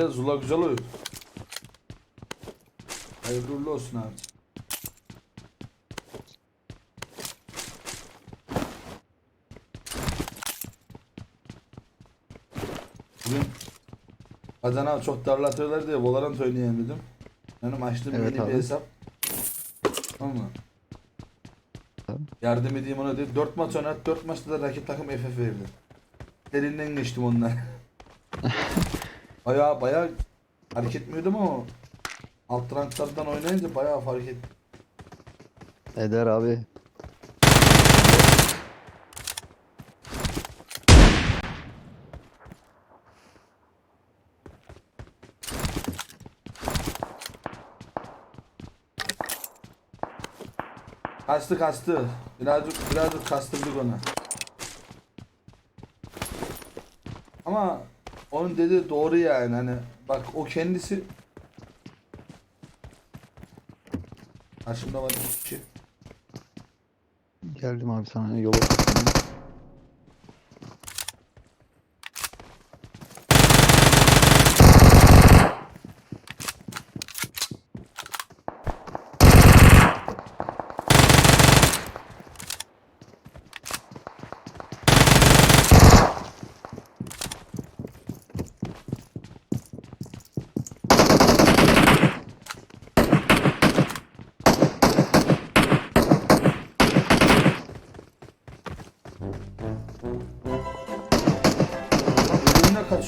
Güzel Zula güzel oyun. Hayırlı uğurlu olsun abi. Bugün Adana çok darlatıyorlar diye Valorant oynayayım dedim. Benim açtığım Evet yeni abi. bir hesap. Tamam mı? Tamam. Yardım edeyim ona dedi. 4 maç oynadı. 4 maçta da rakip takım FF verdi. Derinden geçtim onlar. baya baya hareket etmiyordum ama alt ranklardan oynayınca baya fark ettim. Eder abi. Kastı kastı. Birazcık birazcık kastırdık ona. Ama onun dediği doğru yani hani bak o kendisi Karşımda var iki kişi. Geldim abi sana yola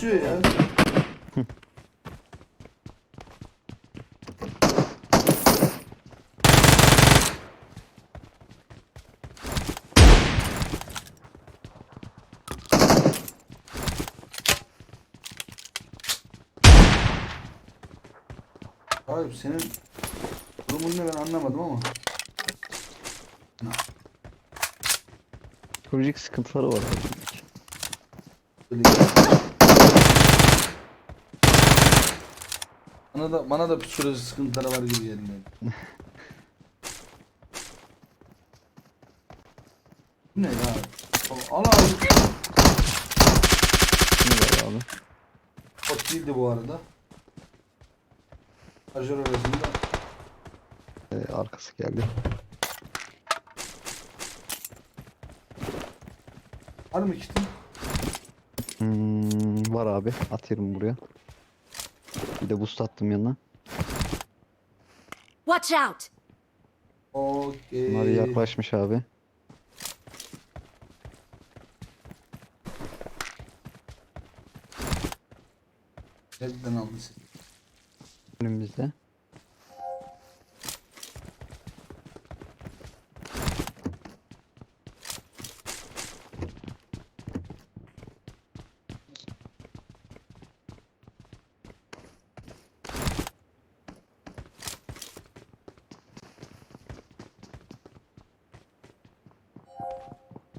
kaçıyor ya. Abi senin durumun ne ben anlamadım ama. Psikolojik sıkıntıları var. abi. Bana da bana da psikolojik sıkıntıları var gibi geldi. Ne ya? Al abi. Ne var abi? Ot değildi bu arada. Ajör arasında. Ee, arkası geldi. Var mı kitin? Hmm, var abi. Atıyorum buraya. Bir de boost attım yanına. Watch out! Okey. Bunlar yaklaşmış abi. Nereden aldın sen? Önümüzde.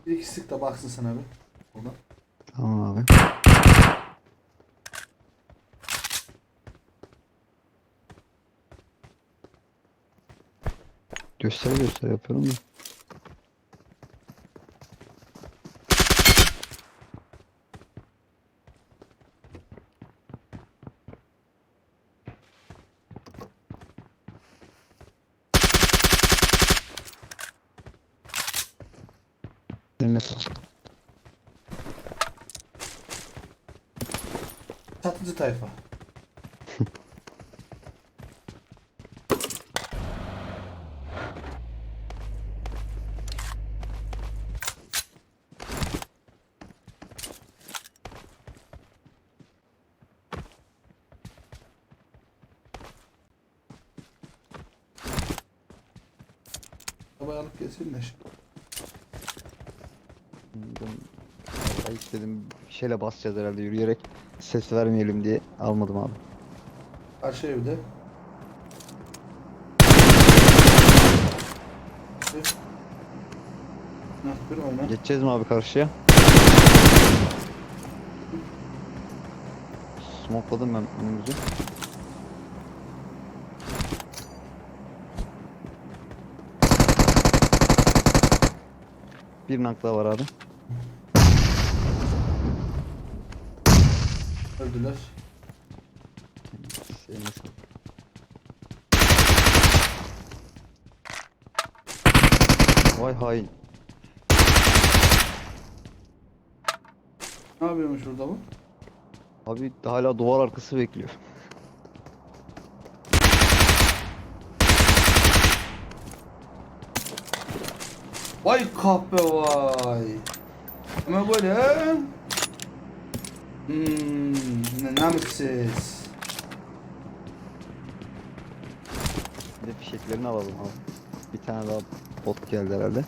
Bir iki sık da baksın sana bir. Oradan. Tamam abi. Göster göster yapıyorum da. Eline sağlık. Satıcı tayfa. Arabayı alıp gelsinler. Ben Ay dedim bir şeyle basacağız herhalde yürüyerek ses vermeyelim diye almadım abi. Karşı evde. Heh, bir oyna. Geçeceğiz mi abi karşıya? Smokeladım ben önümüzü. Bir nak daha var abi. Öldüler. Vay hain. Ne yapıyormuş burada bu? Abi hala duvar arkası bekliyor. Vay kahpe vay. Ama böyle? Hmm, ne namussuz. Bir de fişeklerini alalım abi. Bir tane daha bot geldi herhalde.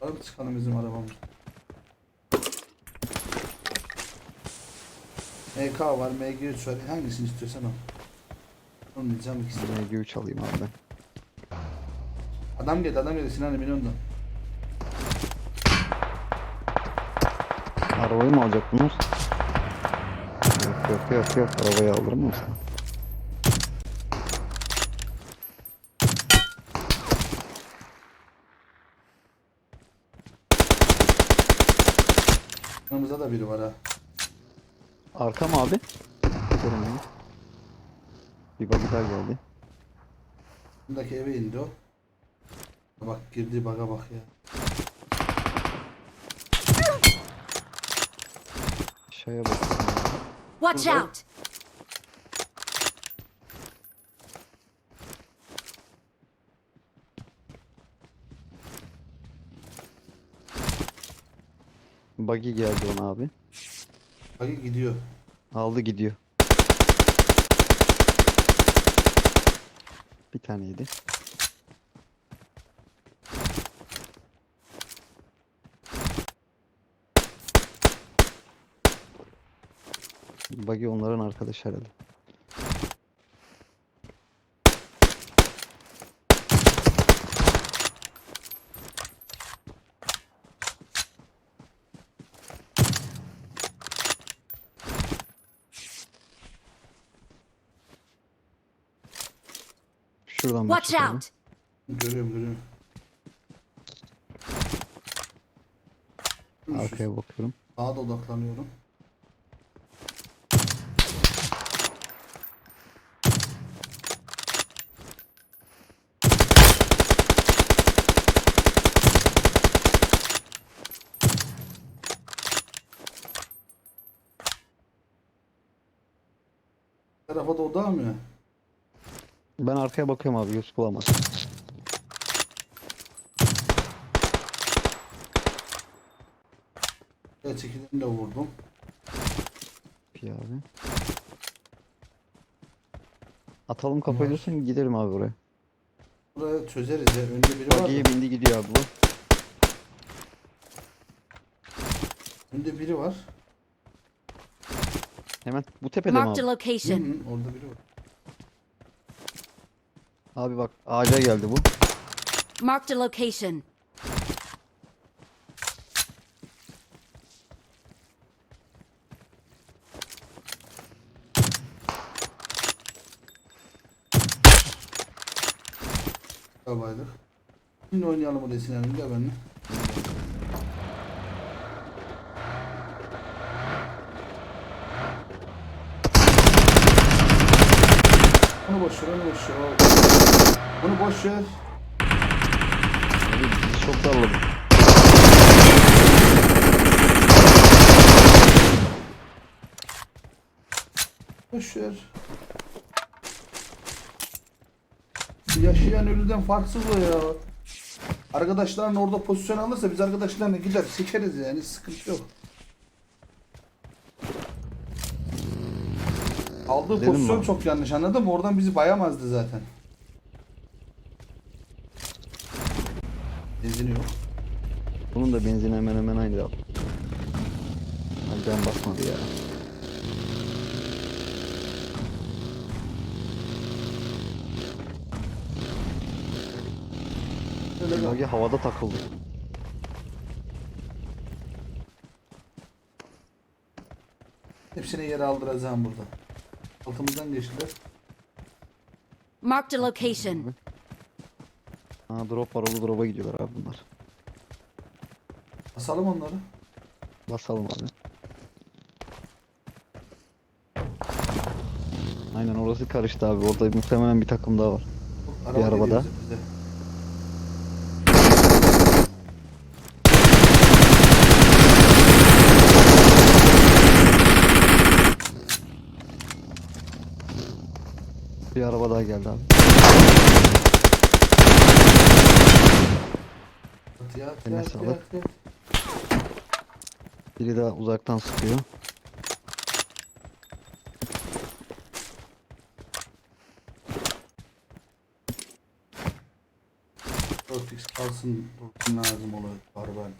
Hadi çıkalım bizim arabamız. MK var, MG3 var. Hangisini istiyorsan al. Diyeceğim ikisini. MG3 alayım abi ben. Adam geldi, adam geldi. Sinan bin ondan. Arabayı mı alacaktınız? Yok yok yok yok. Arabayı alırım mı sen? Yanımızda da biri var ha. Arka mı abi? Görün beni. Bir bagi daha geldi. Bundaki eve indi o. Bak girdi baga bak ya. Aşağıya bakıyorum. Watch out! Buggy geldi ona abi. Bagi gidiyor. Aldı gidiyor. Bir taneydi. Buggy onların arkadaşı herhalde. Watch out! Görüyorum görüyorum. Arkaya bakıyorum. Sağa da odaklanıyorum. Tarafa da oda mı? Ben arkaya bakıyorum abi göz bulamaz. Gerçekten de vurdum. Bir abi. Atalım kafayı diyorsan gidelim abi oraya. Buraya çözeriz ya. Önde biri var. Da. bindi gidiyor abi bu. Önde biri var. Hemen bu tepede mi Marked a abi? Hı location. hı, orada biri var. Abi bak ağaca geldi bu. Marked a location. Babaydık. Şimdi oynayalım oraya Sinan'ım gel benimle. Boş ver, onu boş ver. O- Onu boş ver. Abi bizi çok darladı. Boş ver. Yaşayan ölüden farksız o ya. Arkadaşların orada pozisyon alırsa biz arkadaşlarla gider sikeriz yani sıkıntı yok. Aldığı Dedim pozisyon mi? çok yanlış anladın mı? Oradan bizi bayamazdı zaten. Benzini yok. Bunun da benzini hemen hemen aynı. Abi ben basmadı ya. Buggy havada takıldı. Hepsini yere aldıracağım burada. Altımızdan geçtiler. Marked a location. Ha drop var o drop'a gidiyorlar abi bunlar. Basalım onları. Basalım abi. Aynen orası karıştı abi. Orada muhtemelen bir takım daha var. Araba Bir arabada. geliyor bize. Bir araba daha geldi abi. At ya, at Eline ya, at ya, sağlık. at ya. Biri daha uzaktan sıkıyor. Dört x kalsın dursun lazım oluyor araban.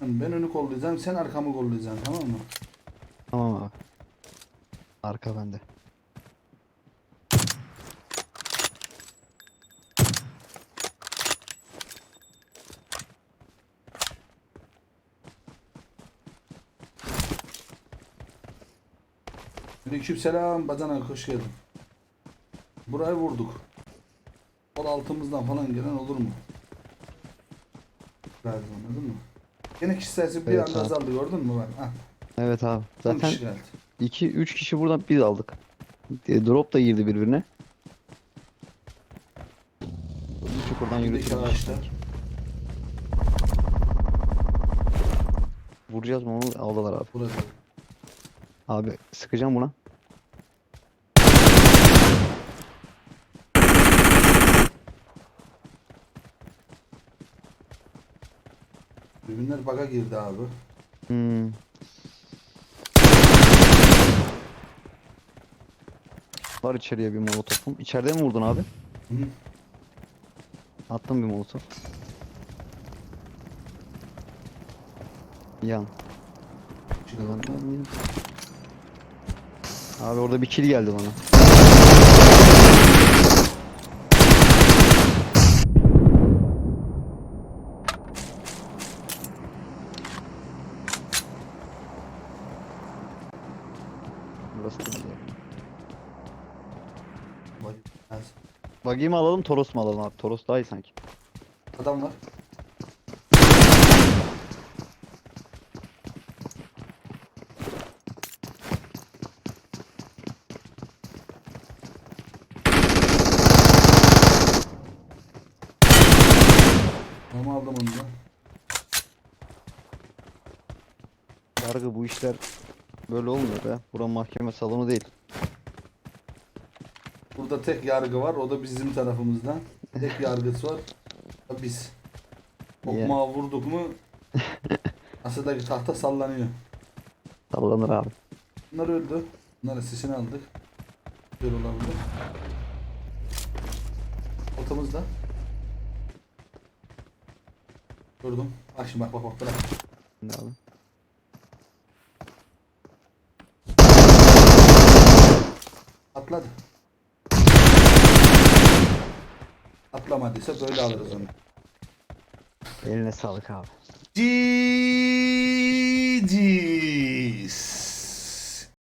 Ben önü kollayacağım, sen arkamı kollayacaksın tamam mı? Tamam abi. Arka bende. Aleyküm selam bacana hoş geldin. Burayı vurduk. Sol altımızdan falan gelen olur mu? Lazım anladın mı? Yine kişi sayısı bir Evet anda azaldı gördün mü bak. Hah, Evet abi. Zaten kişi geldi. 2 3 kişi buradan biz aldık. E, Drop da girdi birbirine. Bu çukurdan ağaçta. Vuracağız mı onu aldılar abi. Burada. Abi sıkacağım buna. Ürünler baga girdi abi. Hmm. Var içeriye bir molotofum. İçeride mi vurdun abi? Hı. Attım bir molotof. Yan. Abi orada bir kill geldi bana. Burası da güzel. Bak, az. Buggy mi alalım, Toros mu alalım abi? Toros daha iyi sanki. Adam var. Tamam aldım onu da. Yargı bu işler böyle olmuyor be. Bura mahkeme salonu değil. Burada tek yargı var. O da bizim tarafımızdan. Tek yargısı var. Biz. Niye? Okmağa vurduk mu asadaki tahta sallanıyor. Sallanır abi. Bunlar öldü. Bunların sesini aldık. Güzel olabilir. Ortamızda. Gördüm. Bak şimdi bak bak bak bırak. Ne abi? Atladı. Atlamadıysa böyle alırız onu. Eline sağlık abi. GG